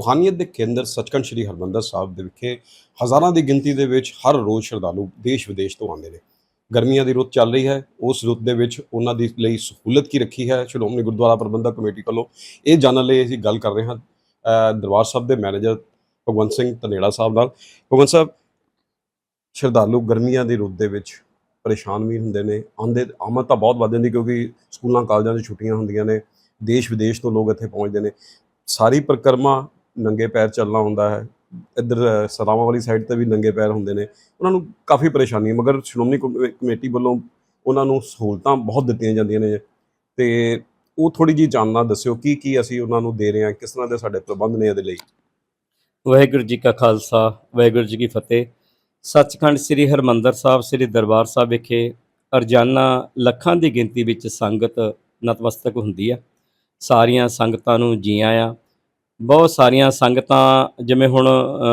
ਰੂਹਾਨੀਅਤ ਦੇ ਕੇਂਦਰ ਸੱਚਖੰਡ ਸ੍ਰੀ ਹਰਮੰਦਰ ਸਾਹਿਬ ਦੇ ਵਿਖੇ ਹਜ਼ਾਰਾਂ ਦੀ ਗਿਣਤੀ ਦੇ ਵਿੱਚ ਹਰ ਰੋਜ਼ ਸ਼ਰਧਾਲੂ ਦੇਸ਼ ਵਿਦੇਸ਼ ਤੋਂ ਆਉਂਦੇ ਨੇ। ਗਰਮੀਆਂ ਦੀ ਰੁੱਤ ਚੱਲ ਰਹੀ ਹੈ। ਉਸ ਰੁੱਤ ਦੇ ਵਿੱਚ ਉਹਨਾਂ ਦੀ ਲਈ ਸਹੂਲਤ ਕੀ ਰੱਖੀ ਹੈ? ਸ਼੍ਰੋਮਣੀ ਗੁਰਦੁਆਰਾ ਪ੍ਰਬੰਧਕ ਕਮੇਟੀ ਵੱਲੋਂ ਇਹ ਜਾਣਨ ਲਈ ਅਸੀਂ ਗੱਲ ਕਰ ਰਹੇ ਹਾਂ। ਦਰਬਾਰ ਸਾਹਿਬ ਦੇ ਮੈਨੇਜਰ ਭਗਵੰਤ ਸਿੰਘ ਧਨੇੜਾ ਸਾਹਿਬ ਨਾਲ। ਭਗਵੰਤ ਸਾਹਿਬ, ਸ਼ਰਧਾਲੂ ਗਰਮੀਆਂ ਦੀ ਰੁੱਤ ਦੇ ਵਿੱਚ ਪਰੇਸ਼ਾਨ ਵੀ ਹੁੰਦੇ ਨੇ। ਆਉਂਦੇ, ਆਮਦ ਤਾਂ ਬਹੁਤ ਵੱਧ ਜਾਂਦੀ ਕਿਉਂਕਿ ਸਕੂਲਾਂ, ਕਾਲਜਾਂ 'ਚ ਛੁੱਟੀਆਂ ਹੁੰਦੀਆਂ ਨੇ। ਦੇਸ਼ ਵਿਦੇਸ਼ ਤੋਂ ਲੋਕ ਇੱਥੇ ਪਹੁੰਚਦੇ ਨੇ। ਸਾਰੀ ਪਰਿਕਰਮਾ ਨੰਗੇ ਪੈਰ ਚੱਲਣਾ ਹੁੰਦਾ ਹੈ। ਇੱਧਰ ਸਰਾਵਾਂ ਵਾਲੀ ਸਾਈਡ ਤੇ ਵੀ ਨੰਗੇ ਪੈਰ ਹੁੰਦੇ ਨੇ। ਉਹਨਾਂ ਨੂੰ ਕਾਫੀ ਪਰੇਸ਼ਾਨੀ ਹੈ, ਮਗਰ ਸ਼੍ਰੋਮਣੀ ਕਮੇ- ਕਮੇਟੀ ਵੱਲੋਂ ਉਹਨਾਂ ਨੂੰ ਸਹੂਲਤਾਂ ਬਹੁਤ ਦਿੱਤੀਆਂ ਜਾਂਦੀਆਂ ਨੇ। ਤੇ ਉਹ ਥੋੜੀ ਜੀ ਜਾਣਨਾ ਦੱਸਿਓ, ਕੀ ਕੀ ਅਸੀਂ ਉਹਨਾਂ ਨੂੰ ਦੇ ਰਹੇ ਹਾਂ, ਕਿਸ ਤਰ੍ਹਾਂ ਦੇ ਸਾਡੇ ਪ੍ਰਬੰਧ ਨੇ ਇਹਦੇ ਲਈ? ਵਾਹਿਗੁਰੂ ਜੀ ਕਾ ਖਾਲਸਾ, ਵਾਹਿਗੁਰੂ ਜੀ ਕੀ ਫਤਿਹ। ਸੱਚਖੰਡ ਸ੍ਰੀ ਹਰਮੰਦਰ ਸਾਹਿਬ, ਸ੍ਰੀ ਦਰਬਾਰ ਸਾਹਿਬ ਵਿਖੇ ਅਰਜਾਨਾ ਲੱਖਾਂ ਦੀ ਗਿਣਤੀ ਵਿੱਚ ਸੰਗਤ ਨਤਮਸਤਕ ਹੁੰਦੀ ਆ ਸਾਰੀਆਂ ਸੰਗਤਾਂ ਨੂੰ ਜੀ ਆਇਆਂ ਬਹੁਤ ਸਾਰੀਆਂ ਸੰਗਤਾਂ, ਜਿਵੇਂ ਹੁਣ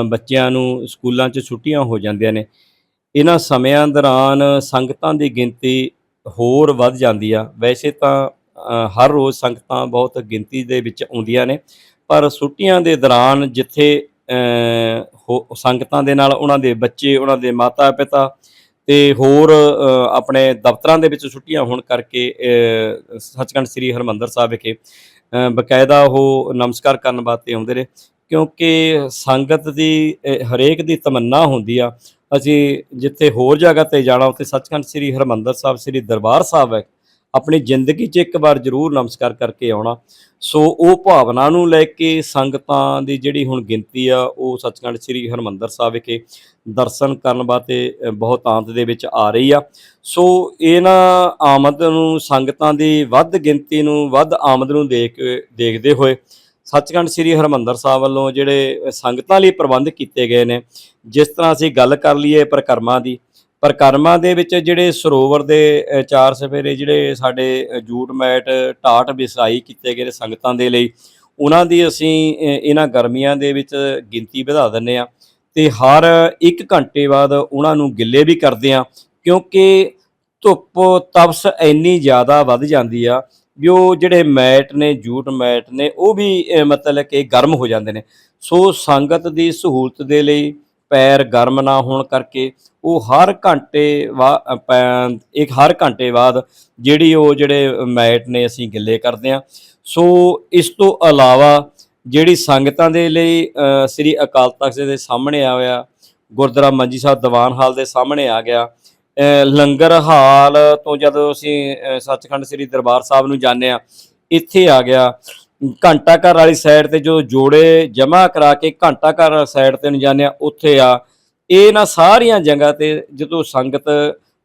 ਬੱਚਿਆਂ ਨੂੰ ਸਕੂਲਾਂ 'ਚ ਛੁੱਟੀਆਂ ਹੋ ਜਾਂਦੀਆਂ ਨੇ। ਇਹਨਾਂ ਸਮਿਆਂ ਦੌਰਾਨ ਸੰਗਤਾਂ ਦੀ ਗਿਣਤੀ ਹੋਰ ਵੱਧ ਜਾਂਦੀ ਆ। ਵੈਸੇ ਤਾਂ ਹਰ ਰੋਜ਼ ਸੰਗਤਾਂ ਬਹੁਤ ਗਿਣਤੀ ਦੇ ਵਿੱਚ ਆਉਂਦੀਆਂ ਨੇ, ਪਰ ਛੁੱਟੀਆਂ ਦੇ ਦੌਰਾਨ ਜਿੱਥੇ ਹੋ- ਸੰਗਤਾਂ ਦੇ ਨਾਲ ਉਹਨਾਂ ਦੇ ਬੱਚੇ, ਉਹਨਾਂ ਦੇ ਮਾਤਾ ਪਿਤਾ ਤੇ ਹੋਰ ਆਪਣੇ ਦਫ਼ਤਰਾਂ ਦੇ ਵਿੱਚ ਛੁੱਟੀਆਂ ਹੋਣ ਕਰਕੇ ਸੱਚਖੰਡ ਸ੍ਰੀ ਹਰਮੰਦਰ ਸਾਹਿਬ ਵਿਖੇ ਬਕਾਇਦਾ ਉਹ ਨਮਸਕਾਰ ਕਰਨ ਵਾਸਤੇ ਆਉਂਦੇ ਨੇ। ਕਿਉਂਕਿ ਸੰਗਤ ਦੀ ਹਰੇਕ ਦੀ ਤਮੰਨਾ ਹੁੰਦੀ ਆ। ਅਸੀਂ ਜਿੱਥੇ ਹੋਰ ਜਗ੍ਹਾ ਤੇ ਜਾਣਾ, ਉੱਥੇ ਸੱਚਖੰਡ ਸ੍ਰੀ ਹਰਮੰਦਰ ਸਾਹਿਬ, ਸ੍ਰੀ ਦਰਬਾਰ ਸਾਹਿਬ ਹੈ। ਆਪਣੀ ਜ਼ਿੰਦਗੀ 'ਚ ਇੱਕ ਵਾਰ ਜ਼ਰੂਰ ਨਮਸਕਾਰ ਕਰਕੇ ਆਉਣਾ। ਸੋ ਉਹ ਭਾਵਨਾ ਨੂੰ ਲੈ ਕੇ ਸੰਗਤਾਂ ਦੀ ਜਿਹੜੀ ਹੁਣ ਗਿਣਤੀ ਆ, ਉਹ ਸੱਚਖੰਡ ਸ੍ਰੀ ਹਰਮੰਦਰ ਸਾਹਿਬ ਵਿਖੇ ਦਰਸ਼ਨ ਕਰਨ ਵਾਸਤੇ ਬਹੁਤ ਆਂਤ ਦੇ ਵਿੱਚ ਆ ਰਹੀ ਆ। ਸੋ ਇਹਨਾਂ ਆਮਦ ਨੂੰ, ਸੰਗਤਾਂ ਦੀ ਵੱਧ ਗਿਣਤੀ ਨੂੰ, ਵੱਧ ਆਮਦ ਨੂੰ ਦੇਖ, ਦੇਖਦੇ ਹੋਏ ਸੱਚਖੰਡ ਸ੍ਰੀ ਹਰਮੰਦਰ ਸਾਹਿਬ ਵੱਲੋਂ ਜਿਹੜੇ ਸੰਗਤਾਂ ਲਈ ਪ੍ਰਬੰਧ ਕੀਤੇ ਗਏ ਨੇ, ਜਿਸ ਤਰ੍ਹਾਂ ਅਸੀਂ ਗੱਲ ਕਰ ਲਈਏ ਪ੍ਰਕਰਮਾਂ ਦੀ ਪ੍ਰਕਰਮਾਂ ਦੇ ਵਿੱਚ ਜਿਹੜੇ ਸਰੋਵਰ ਦੇ ਚਾਰ ਸਫੇਰੇ ਜਿਹੜੇ ਸਾਡੇ ਜੂਟ ਮੈਟ, ਟਾਟ ਵਿਸਾਈ ਕੀਤੇ ਗਏ ਨੇ ਸੰਗਤਾਂ ਦੇ ਲਈ, ਉਹਨਾਂ ਦੀ ਅਸੀਂ ਇਹਨਾਂ ਗਰਮੀਆਂ ਦੇ ਵਿੱਚ ਗਿਣਤੀ ਵਧਾ ਦਿੰਨੇ ਆ ਤੇ ਹਰ 1 ਘੰਟੇ ਬਾਅਦ ਉਹਨਾਂ ਨੂੰ ਗਿੱਲੇ ਵੀ ਕਰਦੇ ਆ ਕਿਉਂਕਿ ਧੁੱਪ, ਤਪਸ ਇੰਨੀ ਜ਼ਿਆਦਾ ਵੱਧ ਜਾਂਦੀ ਆ ਵੀ ਉਹ ਜਿਹੜੇ ਮੈਟ ਨੇ, ਜੂਟ ਮੈਟ ਨੇ, ਉਹ ਵੀ ਮਤਲਬ ਕਿ ਗਰਮ ਹੋ ਜਾਂਦੇ ਨੇ। ਸੋ ਸੰਗਤ ਦੀ ਸਹੂਲਤ ਦੇ ਲਈ ਪੈਰ ਗਰਮ ਨਾ ਹੋਣ ਕਰਕੇ ਉਹ ਹਰ ਘੰਟੇ ਬਾ- ਇੱਕ ਹਰ ਘੰਟੇ ਬਾਅਦ ਜਿਹੜੀ ਉਹ ਜਿਹੜੇ ਮੈਟ ਨੇ ਅਸੀਂ ਗਿੱਲੇ ਕਰਦੇ ਆ ਸੋ ਇਸ ਤੋਂ ਇਲਾਵਾ ਜਿਹੜੀ ਸੰਗਤਾਂ ਦੇ ਲਈ ਸ੍ਰੀ ਅਕਾਲ ਤਖਤ ਦੇ ਸਾਹਮਣੇ ਆ ਆਇਆ, ਗੁਰਦੁਆਰਾ ਮੰਜੀ ਸਾਹਿਬ ਦੀਵਾਨ ਹਾਲ ਦੇ ਸਾਹਮਣੇ ਆ ਗਿਆ। ਲੰਗਰ ਹਾਲ ਤੋਂ ਜਦੋਂ ਅਸੀਂ ਸੱਚਖੰਡ ਸ੍ਰੀ ਦਰਬਾਰ ਸਾਹਿਬ ਨੂੰ ਜਾਂਦੇ ਆ ਇੱਥੇ ਆ ਗਿਆ। ਘੰਟਾ ਘਰ ਵਾਲੀ ਸਾਈਡ ਤੇ ਜੋ ਜੋੜੇ ਜਮ੍ਹਾਂ ਕਰਾ ਕੇ ਘੰਟਾ ਘਰ ਵਾਲੀ ਸਾਈਡ ਤੇ ਨੂੰ ਜਾਂਦੇ ਆ ਉੱਥੇ ਆ। ਇਹ ਨਾ ਸਾਰੀਆਂ ਜਗ੍ਹਾ ਤੇ ਜਦੋਂ ਸੰਗਤ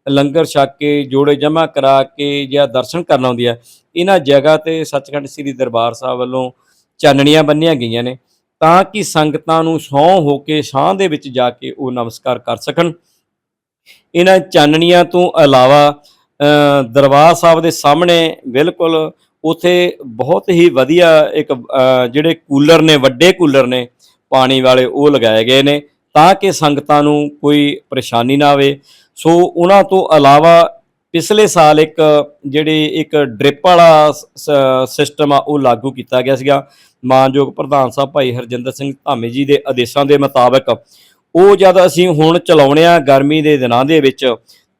ਲੰਗਰ ਛਕ ਕੇ ਜੋੜੇ ਜਮ੍ਹਾਂ ਕਰਾ ਕੇ ਜਾਂ ਦਰਸ਼ਨ ਕਰਨ ਆਉਂਦੀ ਆ ਇਹਨਾਂ ਜਗ੍ਹਾ ਤੇ ਸੱਚਖੰਡ ਸ੍ਰੀ ਦਰਬਾਰ ਸਾਹਿਬ ਵੱਲੋਂ ਚਾਨਣੀਆਂ ਬੰਨੀਆਂ ਗਈਆਂ ਨੇ ਤਾਂ ਕਿ ਸੰਗਤਾਂ ਨੂੰ ਸੌਂ ਹੋ ਕੇ ਛਾਂ ਦੇ ਵਿੱਚ ਜਾ ਕੇ ਉਹ ਨਮਸਕਾਰ ਕਰ ਸਕਣ। ਇਹਨਾਂ ਚਾਨਣੀਆਂ ਤੋਂ ਇਲਾਵਾ ਅ, ਦਰਬਾਰ ਸਾਹਿਬ ਦੇ ਸਾਹਮਣੇ ਬਿਲਕੁਲ ਉਥੇ ਬਹੁਤ ਹੀ ਵਧੀਆ ਇੱਕ ਜਿਹੜੇ ਕੂਲਰ ਨੇ, ਵੱਡੇ ਕੂਲਰ ਨੇ, ਪਾਣੀ ਵਾਲੇ ਉਹ ਲਗਾਏ ਗਏ ਨੇ ਤਾਂ ਕਿ ਸੰਗਤਾਂ ਨੂੰ ਕੋਈ ਪਰੇਸ਼ਾਨੀ ਨਾ ਆਵੇ। ਸੋ ਉਹਨਾਂ ਤੋਂ ਇਲਾਵਾ ਪਿਛਲੇ ਸਾਲ ਇੱਕ ਜਿਹੜੀ ਇੱਕ ਡ੍ਰਿਪ ਵਾਲਾ ਸਿਸਟਮ ਆ, ਉਹ ਲਾਗੂ ਕੀਤਾ ਗਿਆ ਸੀਗਾ। ਮਾਨਯੋਗ ਪ੍ਰਧਾਨ ਸਾਹਿਬ ਭਾਈ ਹਰਜਿੰਦਰ ਸਿੰਘ ਧਾਮੀ ਜੀ ਦੇ ਆਦੇਸ਼ਾਂ ਦੇ ਮੁਤਾਬਕ। ਉਹ ਜਦ ਅਸੀਂ ਹੁਣ ਚਲਾਉਣੇ ਆ ਗਰਮੀ ਦੇ ਦਿਨਾਂ ਦੇ ਵਿੱਚ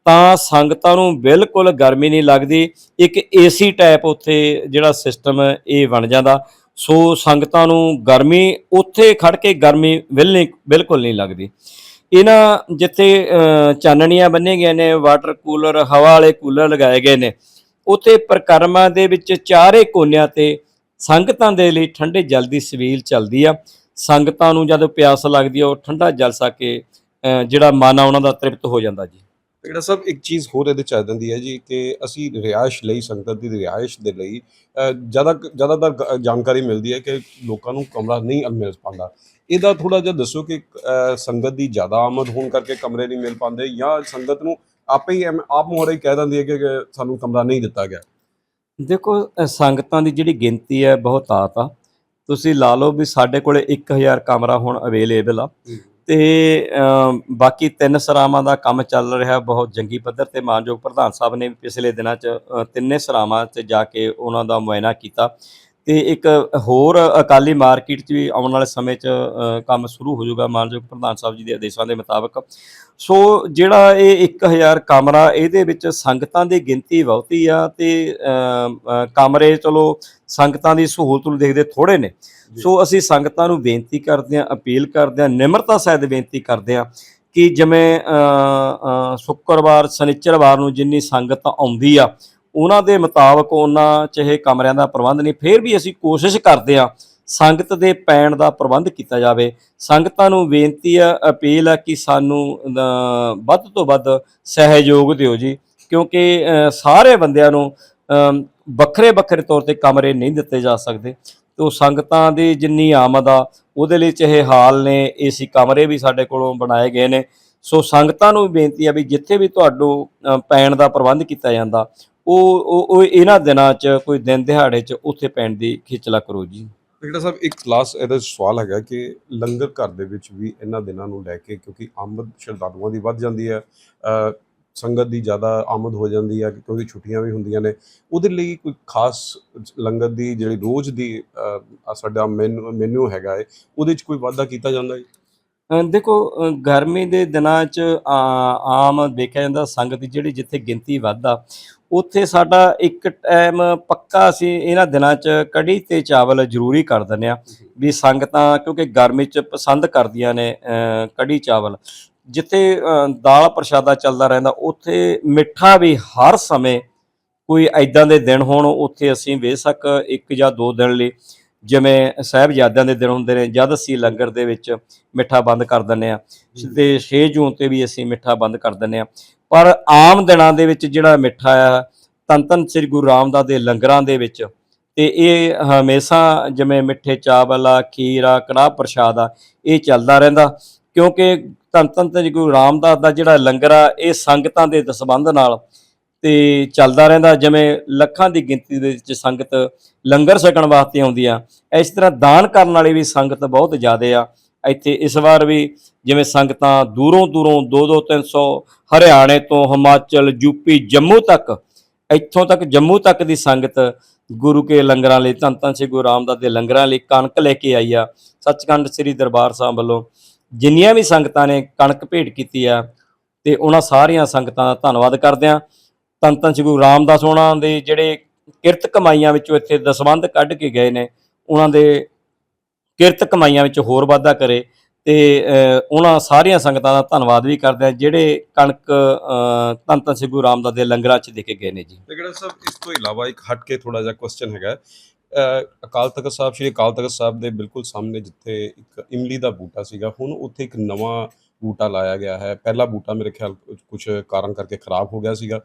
ਤਾਂ ਸੰਗਤਾਂ ਨੂੰ ਬਿਲਕੁਲ ਗਰਮੀ ਨਹੀਂ ਲੱਗਦੀ। ਇੱਕ ਏਸੀ ਟਾਈਪ ਉੱਥੇ ਜਿਹੜਾ ਸਿਸਟਮ ਇਹ ਬਣ ਜਾਂਦਾ। ਸੋ ਸੰਗਤਾਂ ਨੂੰ ਗਰਮੀ ਉੱਥੇ ਖੜ ਕੇ ਗਰਮੀ ਬਿਲ ਨਹੀਂ ਬਿਲਕੁਲ ਨਹੀਂ ਲੱਗਦੀ। ਇਹਨਾਂ ਜਿੱਥੇ ਚਾਨਣੀਆਂ ਬੰਨੇ ਗਏ ਨੇ ਵਾਟਰ ਕੂਲਰ ਹਵਾ ਵਾਲੇ ਕੂਲਰ ਲਗਾਏ ਗਏ ਨੇ ਉੱਥੇ ਪ੍ਰਕਰਮਾਂ ਦੇ ਵਿੱਚ ਚਾਰੇ ਕੋਨਿਆਂ ਤੇ ਸੰਗਤਾਂ ਦੇ ਲਈ ਠੰਡੇ ਜਲ ਦੀ ਸਵੀਲ ਚੱਲਦੀ ਆ। ਸੰਗਤਾਂ ਨੂੰ ਜਦੋਂ ਪਿਆਸ ਲੱਗਦੀ ਆ ਉਹ ਠੰਡਾ ਜਲ ਸਕੇ ਅ, ਜਿਹੜਾ ਮਨ ਆ ਉਹਨਾਂ ਦਾ ਤ੍ਰਿਪਤ ਹੋ ਜਾਂਦਾ ਜੀ। ਜਿਹੜਾ ਸਭ ਇੱਕ ਚੀਜ਼ ਹੋਰ ਇਹਦੇ ਚ ਆ ਜਾਂਦੀ ਹੈ ਜੀ ਕਿ ਅਸੀਂ ਰਿਹਾਇਸ਼ ਲਈ ਸੰਗਤ ਦੀ ਰਿਹਾਇਸ਼ ਦੇ ਲਈ ਜ਼ਿਆਦਾ ਜ਼ਿਆਦਾਤਰ ਜਾਣਕਾਰੀ ਮਿਲਦੀ ਹੈ ਕਿ ਲੋਕਾਂ ਨੂੰ ਕਮਰਾ ਨਹੀਂ ਮਿਲ ਪਾਉਂਦਾ। ਇਹਦਾ ਥੋੜਾ ਜਿਹਾ ਦੱਸੋ ਕਿ ਸੰਗਤ ਦੀ ਜ਼ਿਆਦਾ ਆਮਦ ਹੋਣ ਕਰਕੇ ਕਮਰੇ ਨਹੀਂ ਮਿਲ ਪਾਉਂਦੇ ਜਾਂ ਸੰਗਤ ਨੂੰ ਆਪੇ ਹੀ ਆਪ ਮੋਹਰੇ ਕਹਿ ਦਿੰਦੀ ਹੈ ਕਿ ਸਾਨੂੰ ਕਮਰਾ ਨਹੀਂ ਦਿੱਤਾ ਗਿਆ। ਦੇਖੋ ਸੰਗਤਾਂ ਦੀ ਜਿਹੜੀ ਗਿਣਤੀ ਹੈ ਬਹੁਤ ਆਤ ਆ। ਤੁਸੀਂ ਲਾ ਲਓ ਵੀ ਸਾਡੇ ਕੋਲੇ 1000 ਕਮਰਾ ਹੁਣ ਅਵੇਲੇਬਲ ਆ। ਤੇ ਬਾਕੀ ਤਿੰਨ ਸਰਾਵਾਂ ਦਾ ਕੰਮ ਚੱਲ ਰਿਹਾ ਬਹੁਤ ਜੰਗੀ ਪੱਧਰ ਤੇ। ਮਾਨਯੋਗ ਪ੍ਰਧਾਨ ਸਾਹਿਬ ਨੇ ਵੀ ਪਿਛਲੇ ਦਿਨਾਂ 'ਚ ਤਿੰਨੇ ਸਰਾਵਾਂ 'ਚ ਜਾ ਕੇ ਉਹਨਾਂ ਦਾ ਮੁਆਇਨਾ ਕੀਤਾ। ਤੇ ਇੱਕ ਹੋਰ ਅਕਾਲੀ ਮਾਰਕੀਟ 'ਚ ਵੀ ਆਉਣ ਵਾਲੇ ਸਮੇਂ 'ਚ ਕੰਮ ਸ਼ੁਰੂ ਹੋ ਜਾਊਗਾ ਮਾਨਯੋਗ ਪ੍ਰਧਾਨ ਸਾਹਿਬ ਜੀ ਦੇ ਆਦੇਸ਼ਾਂ ਦੇ ਮੁਤਾਬਕ। ਸੋ ਜਿਹੜਾ ਇਹ 1000 ਕਮਰਾ ਇਹਦੇ ਵਿੱਚ ਸੰਗਤਾਂ ਦੀ ਗਿਣਤੀ ਬਹੁਤੀ ਆ ਤੇ ਕਮਰੇ ਚਲੋ ਸੰਗਤਾਂ ਦੀ ਸਹੂਲਤ ਨੂੰ ਦੇਖਦੇ ਥੋੜੇ ਨੇ। ਸੋ ਅਸੀਂ ਸੰਗਤਾਂ ਨੂੰ ਬੇਨਤੀ ਕਰਦੇ ਹਾਂ ਅਪੀਲ ਕਰਦੇ ਹਾਂ ਨਿਮਰਤਾ ਸਹਿਤ ਬੇਨਤੀ ਕਰਦੇ ਹਾਂ ਕਿ ਜਿਵੇਂ ਸ਼ੁੱਕਰਵਾਰ ਸ਼ਨੀਚਰਵਾਰ ਨੂੰ ਜਿੰਨੀ ਸੰਗਤ ਆਉਂਦੀ ਆ ਉਹਨਾਂ ਦੇ ਮੁਤਾਬਕ ਉਹਨਾਂ ਚਾਹੇ ਕਮਰਿਆਂ ਦਾ ਪ੍ਰਬੰਧ ਨਹੀਂ, ਫਿਰ ਵੀ ਅਸੀਂ ਕੋਸ਼ਿਸ਼ ਕਰਦੇ ਹਾਂ ਸੰਗਤ ਦੇ ਪੈਣ ਦਾ ਪ੍ਰਬੰਧ ਕੀਤਾ ਜਾਵੇ। ਸੰਗਤਾਂ ਨੂੰ ਬੇਨਤੀ ਆ ਅਪੀਲ ਆ ਕਿ ਸਾਨੂੰ ਵੱਧ ਤੋਂ ਵੱਧ ਸਹਿਯੋਗ ਦਿਓ ਜੀ, ਕਿਉਂਕਿ ਸਾਰੇ ਬੰਦਿਆਂ ਨੂੰ ਵੱਖਰੇ ਵੱਖਰੇ ਤੌਰ ਤੇ ਕਮਰੇ ਨਹੀਂ ਦਿੱਤੇ ਜਾ ਸਕਦੇ। ਤੋ ਸੰਗਤਾਂ ਦੀ ਜਿੰਨੀ ਆਮਦ ਆ, ਉਹਦੇ ਲਈ ਚਾਹੇ ਹਾਲ ਨੇ, ਏਸੀ ਕਮਰੇ ਵੀ ਸਾਡੇ ਕੋਲੋਂ ਬਣਾਏ ਗਏ ਨੇ। ਸੋ ਸੰਗਤਾਂ ਨੂੰ ਵੀ ਬੇਨਤੀ ਆ ਵੀ ਜਿੱਥੇ ਵੀ ਤੁਹਾਡੋ ਪੈਣ ਦਾ ਪ੍ਰਬੰਧ ਕੀਤਾ ਜਾਂਦਾ ਉਹ ਉਹ ਉਹ ਇਹਨਾਂ ਦਿਨਾਂ 'ਚ ਕੋਈ ਦਿਨ ਦਿਹਾੜੇ 'ਚ ਉੱਥੇ ਪੈਣ ਦੀ ਖੇਚਲਾ ਕਰੋ ਜੀ। ਜਿਹੜਾ ਸਾਹਿਬ ਇੱਕ ਲਾਸਟ ਇਹਦਾ ਸਵਾਲ ਹੈਗਾ ਕਿ ਲੰਗਰ ਘਰ ਦੇ ਵਿੱਚ ਵੀ ਇਹਨਾਂ ਦਿਨਾਂ ਨੂੰ ਲੈ ਕੇ ਕਿਉਂਕਿ ਆਮਦ ਸ਼ਰਧਾਲੂਆਂ ਦੀ ਵੱਧ ਜਾਂਦੀ ਹੈ ਅ, ਸੰਗਤ ਦੀ ਜ਼ਿਆਦਾ ਆਮਦ ਹੋ ਜਾਂਦੀ ਹੈ ਕਿਉਂਕਿ ਛੁੱਟੀਆਂ ਵੀ ਹੁੰਦੀਆਂ ਨੇ ਉਹਦੇ ਲਈ ਕੋਈ ਖਾਸ ਲੰਗਰ ਦੀ ਜਿਹੜੀ ਰੋਜ਼ ਦੀ ਅ, ਆ ਸਾਡਾ ਮੈਨੂ ਮੈਨੂ ਹੈਗਾ ਹੈ ਉਹਦੇ 'ਚ ਕੋਈ ਵਾਧਾ ਕੀਤਾ ਜਾਂਦਾ ਹੈ? ਅ, ਦੇਖੋ ਅ, ਗਰਮੀ ਦੇ ਦਿਨਾਂ 'ਚ ਆ- ਆਮ ਦੇਖਿਆ ਜਾਂਦਾ ਸੰਗਤ ਦੀ ਜਿਹੜੀ ਜਿੱਥੇ ਗਿਣਤੀ ਵੱਧਦਾ ਉੱਥੇ ਸਾਡਾ ਇੱਕ ਟਾਈਮ ਪੱਕਾ ਅਸੀਂ ਇਹਨਾਂ ਦਿਨਾਂ 'ਚ ਕੜੀ ਤੇ ਚਾਵਲ ਜ਼ਰੂਰੀ ਕਰ ਦਿੰਦੇ ਆ ਵੀ ਸੰਗਤਾਂ ਕਿਉਂਕਿ ਗਰਮੀ 'ਚ ਪਸੰਦ ਕਰਦੀਆਂ ਨੇ ਅ, ਕੜੀ ਚਾਵਲ। ਜਿੱਥੇ ਅ, ਦਾਲ ਪ੍ਰਸ਼ਾਦਾ ਚੱਲਦਾ ਰਹਿੰਦਾ ਉੱਥੇ ਮਿੱਠਾ ਵੀ ਹਰ ਸਮੇਂ ਕੋਈ ਐਦਾਂ ਦੇ ਦਿਨ ਹੋਣ ਉੱਥੇ ਅਸੀਂ ਬੇਸ਼ੱਕ ਇੱਕ ਜਾਂ ਦੋ ਦਿਨ ਲਈ ਜਿਵੇਂ ਸਾਹਿਬਜ਼ਾਦਿਆਂ ਦੇ ਦਿਨ ਹੁੰਦੇ ਨੇ ਜਦ ਅਸੀਂ ਲੰਗਰ ਦੇ ਵਿੱਚ ਮਿੱਠਾ ਬੰਦ ਕਰ ਦਿੰਦੇ ਆ ਤੇ 6 ਜੂਨ ਤੇ ਵੀ ਅਸੀਂ ਮਿੱਠਾ ਬੰਦ ਕਰ ਦਿੰਦੇ ਆ ਪਰ ਆਮ ਦਿਨਾਂ ਦੇ ਵਿੱਚ ਜਿਹੜਾ ਮਿੱਠਾ ਆ ਤਨ ਤਨ ਸ੍ਰੀ ਗੁਰੂ ਰਾਮਦਾਸ ਦੇ ਲੰਗਰਾਂ ਦੇ ਵਿੱਚ ਤੇ ਇਹ ਹਮੇਸ਼ਾ ਜਿਵੇਂ ਮਿੱਠੇ ਚਾਵਲ ਆ ਖੀਰ ਆ ਕੜਾਹ ਪ੍ਰਸ਼ਾਦ ਆ ਇਹ ਚੱਲਦਾ ਰਹਿੰਦਾ। ਕਿਉਂਕਿ ਧੰਨ ਧੰਨ ਤੇ ਗੁਰੂ ਰਾਮਦਾਸ ਦਾ ਜਿਹੜਾ ਲੰਗਰ ਆ ਇਹ ਸੰਗਤਾਂ ਦੇ ਦਸਬੰਧ ਨਾਲ ਤੇ ਚੱਲਦਾ ਰਹਿੰਦਾ, ਜਿਵੇਂ ਲੱਖਾਂ ਦੀ ਗਿਣਤੀ ਦੇ ਵਿੱਚ ਸੰਗਤ ਲੰਗਰ ਛਕਣ ਵਾਸਤੇ ਆਉਂਦੀ ਆ। ਇਸ ਤਰ੍ਹਾਂ ਦਾਨ ਕਰਨ ਵਾਲੀ ਵੀ ਸੰਗਤ ਬਹੁਤ ਜ਼ਿਆਦੇ ਆ। ਇੱਥੇ ਇਸ ਵਾਰ ਵੀ ਜਿਵੇਂ ਸੰਗਤਾਂ ਦੂਰੋਂ ਦੂਰੋਂ 2-2 300 ਹਰਿਆਣੇ ਤੋਂ ਹਿਮਾਚਲ, ਯੂਪੀ, ਜੰਮੂ ਤੱਕ, ਇੱਥੋਂ ਤੱਕ ਜੰਮੂ ਤੱਕ ਦੀ ਸੰਗਤ ਗੁਰੂ ਕੇ ਲੰਗਰਾਂ ਲਈ, ਧੰਨ ਧੰਨ ਸ੍ਰੀ ਗੁਰੂ ਰਾਮਦਾਸ ਦੇ ਲੰਗਰਾਂ ਲਈ ਕਣਕ ਲੈ ਕੇ ਆਈ ਆ। ਸੱਚਖੰਡ ਸ੍ਰੀ ਦਰਬਾਰ ਸਾਹਿਬ ਵੱਲੋਂ ਜਿੰਨੀਆਂ ਵੀ ਸੰਗਤਾਂ ਨੇ ਕਣਕ ਭੇਟ ਕੀਤੀ ਆ, ਤੇ ਉਹਨਾਂ ਸਾਰੀਆਂ ਸੰਗਤਾਂ ਦਾ ਧੰਨਵਾਦ ਕਰਦੇ ਆ। ਧੰਨ ਧੰਨ ਸ੍ਰੀ ਗੁਰੂ ਰਾਮਦਾਸ ਉਹਨਾਂ ਦੇ ਜਿਹੜੇ ਕਿਰਤ ਕਮਾਈਆਂ ਵਿੱਚੋਂ ਇੱਥੇ ਦਸਵੰਧ ਕੱਢ ਕੇ ਗਏ ਨੇ ਉਹਨਾਂ ਦੇ ਕਿਰਤ ਕਮਾਈਆਂ ਵਿੱਚ ਹੋਰ ਵਾਧਾ ਕਰੇ ਤੇ ਉਹਨਾਂ ਸਾਰੀਆਂ ਸੰਗਤਾਂ ਦਾ ਧੰਨਵਾਦ ਵੀ ਕਰਦੇ ਆ ਜਿਹੜੇ ਕਣਕ ਅ, ਧੰਨ ਧੰਨ ਸ੍ਰੀ ਗੁਰੂ ਰਾਮਦਾਸ ਦੇ ਲੰਗਰਾਂ 'ਚ ਦੇ ਕੇ ਗਏ ਨੇ ਜੀ। ਤੇ ਸਾਹਿਬ ਇਸ ਤੋਂ ਇਲਾਵਾ ਇੱਕ ਹਟ ਕੇ ਥੋੜਾ ਜਿਹਾ ਕੁਐਸਚਨ ਹੈਗਾ। ਅਕਾਲ ਤਖਤ ਸਾਹਿਬ ਸ਼੍ਰੀ ਅਕਾਲ ਤਖਤ ਸਾਹਿਬ ਦੇ ਬਿਲਕੁਲ ਸਾਹਮਣੇ ਜਿੱਥੇ ਇੱਕ ਇਮਲੀ ਦਾ ਬੂਟਾ ਸੀਗਾ ਹੁਣ ਉੱਥੇ ਇੱਕ ਨਵਾਂ ਬੂਟਾ ਲਾਇਆ ਗਿਆ ਹੈ। ਪਹਿਲਾ ਬੂਟਾ ਮੇਰੇ ਖਿਆਲ ਕੁਝ ਕਾਰਨ ਕਰਕੇ ਖਰਾਬ ਹੋ ਗਿਆ ਸੀਗਾ।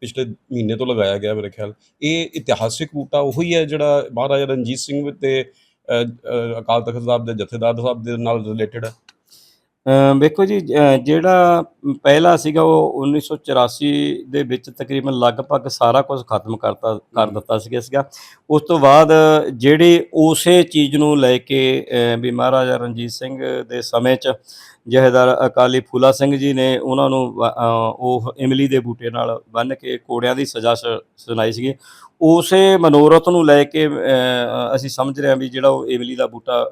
ਪਿਛਲੇ ਮਹੀਨੇ ਤੋਂ ਲਗਾਇਆ ਗਿਆ ਮੇਰੇ ਖਿਆਲ। ਇਹ ਇਤਿਹਾਸਿਕ ਬੂਟਾ ਉਹੀ ਹੈ ਜਿਹੜਾ ਮਹਾਰਾਜਾ ਰਣਜੀਤ ਸਿੰਘ ਤੇ ਅਕਾਲ ਤਖਤ ਸਾਹਿਬ ਦੇ ਜਥੇਦਾਰ ਸਾਹਿਬ ਦੇ ਨਾਲ ਰਿਲੇਟਡ ਹੈ। ਵੇਖੋ ਜੀ ਜਿਹੜਾ ਪਹਿਲਾ ਸੀਗਾ ਉਹ 1984 ਦੇ ਵਿੱਚ ਤਕਰੀਬਨ ਲਗਭਗ ਸਾਰਾ ਕੁਝ ਖਤਮ ਕਰਤਾ ਕਰ ਦਿੱਤਾ ਸੀਗਾ ਸੀਗਾ। ਉਸ ਤੋਂ ਬਾਅਦ ਜਿਹੜੇ ਉਸੇ ਚੀਜ਼ ਨੂੰ ਲੈ ਕੇ ਵੀ ਮਹਾਰਾਜਾ ਰਣਜੀਤ ਸਿੰਘ ਦੇ ਸਮੇਂ 'ਚ ਜਹੇਦਾਰ ਅਕਾਲੀ ਫੂਲਾ ਸਿੰਘ ਜੀ ਨੇ ਉਹਨਾਂ ਨੂੰ ਉਹ ਇਮਲੀ ਦੇ ਬੂਟੇ ਨਾਲ ਬੰਨ੍ਹ ਕੇ ਕੋੜਿਆਂ ਦੀ ਸਜ਼ਾ ਸੁਣਾਈ ਸੀਗੀ। ਉਸੇ ਮਨੋਰਥ ਨੂੰ ਲੈ ਕੇ ਅਸੀਂ ਸਮਝ ਰਹੇ ਹਾਂ ਵੀ ਜਿਹੜਾ ਉਹ ਇਮਲੀ ਦਾ ਬੂਟਾ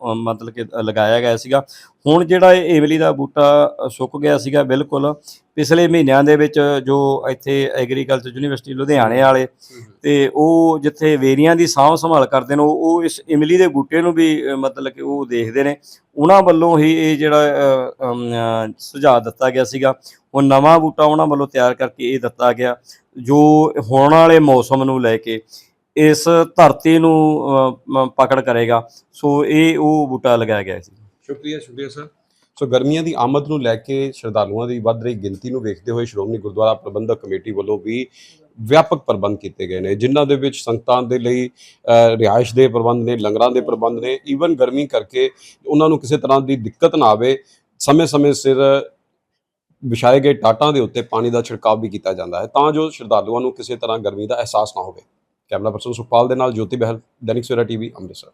ਮਤਲਬ ਕਿ ਲਗਾਇਆ ਗਿਆ ਸੀਗਾ। ਹੁਣ ਜਿਹੜਾ ਇਹ ਇਮਲੀ ਦਾ ਬੂਟਾ ਸੁੱਕ ਗਿਆ ਸੀਗਾ ਬਿਲਕੁਲ। ਪਿਛਲੇ ਮਹੀਨਿਆਂ ਦੇ ਵਿੱਚ ਜੋ ਇੱਥੇ ਐਗਰੀਕਲਚਰ ਯੂਨੀਵਰਸਿਟੀ ਲੁਧਿਆਣੇ ਵਾਲੇ ਤੇ ਉਹ ਜਿੱਥੇ ਵੇਰੀਆਂ ਦੀ ਸਾਂਭ ਸੰਭਾਲ ਕਰਦੇ ਨੇ ਉਹ ਇਸ ਇਮਲੀ ਦੇ ਬੂਟੇ ਨੂੰ ਵੀ ਮਤਲਬ ਕਿ ਉਹ ਦੇਖਦੇ ਨੇ। ਉਹਨਾਂ ਵੱਲੋਂ ਹੀ ਇਹ ਜਿਹੜਾ ਸੁਝਾਅ ਦਿੱਤਾ ਗਿਆ ਸੀਗਾ। ਉਹ ਨਵਾਂ ਬੂਟਾ ਉਹਨਾਂ ਵੱਲੋਂ ਤਿਆਰ ਕਰਕੇ ਇਹ ਦਿੱਤਾ ਗਿਆ ਜੋ ਹੋਣ ਵਾਲੇ ਮੌਸਮ ਨੂੰ ਲੈ ਕੇ ਇਸ ਧਰਤੀ ਨੂੰ ਪਕੜ ਕਰੇਗਾ। ਸੋ ਇਹ ਉਹ ਬੂਟਾ ਲਗਾਇਆ ਗਿਆ ਸੀ। ਸ਼ੁਕਰੀਆ ਸ਼ੁਕਰੀਆ, ਸਰ। ਸੋ ਗਰਮੀਆਂ ਦੀ ਆਮਦ ਨੂੰ ਲੈ ਕੇ ਸ਼ਰਧਾਲੂਆਂ ਦੀ ਵੱਧ ਰਹੀ ਗਿਣਤੀ ਨੂੰ ਵੇਖਦੇ ਹੋਏ ਸ਼੍ਰੋਮਣੀ ਗੁਰਦੁਆਰਾ ਪ੍ਰਬੰਧਕ ਕਮੇਟੀ ਵੱਲੋਂ ਵੀ ਵਿਆਪਕ ਪ੍ਰਬੰਧ ਕੀਤੇ ਗਏ ਨੇ, ਜਿਨ੍ਹਾਂ ਦੇ ਵਿੱਚ ਸੰਗਤਾਂ ਦੇ ਲਈ ਰਿਹਾਇਸ਼ ਦੇ ਪ੍ਰਬੰਧ ਨੇ, ਲੰਗਰਾਂ ਦੇ ਪ੍ਰਬੰਧ ਨੇ ਈਵਨ ਗਰਮੀ ਕਰਕੇ ਉਹਨਾਂ ਨੂੰ ਕਿਸੇ ਤਰ੍ਹਾਂ ਦੀ ਦਿੱਕਤ ਨਾ ਆਵੇ, ਸਮੇਂ-ਸਮੇਂ ਸਿਰ ਵਿਛਾਏ ਗਏ ਟਾਟਾਂ ਦੇ ਉੱਤੇ ਪਾਣੀ ਦਾ ਛਿੜਕਾਅ ਵੀ ਕੀਤਾ ਜਾਂਦਾ ਹੈ, ਤਾਂ ਜੋ ਸ਼ਰਧਾਲੂਆਂ ਨੂੰ ਕਿਸੇ ਤਰ੍ਹਾਂ ਗਰਮੀ ਦਾ ਅਹਿਸਾਸ ਨਾ ਹੋਵੇ। ਕੈਮਰਾ ਪਰਸਨ ਸੁਖਪਾਲ ਦੇ ਨਾਲ ਜੋਤੀ ਬਹਿਲ ਦੈਨਿਕ ਸਵੇਰਾ ਟੀਵੀ ਅੰਮ੍ਰਿਤਸਰ।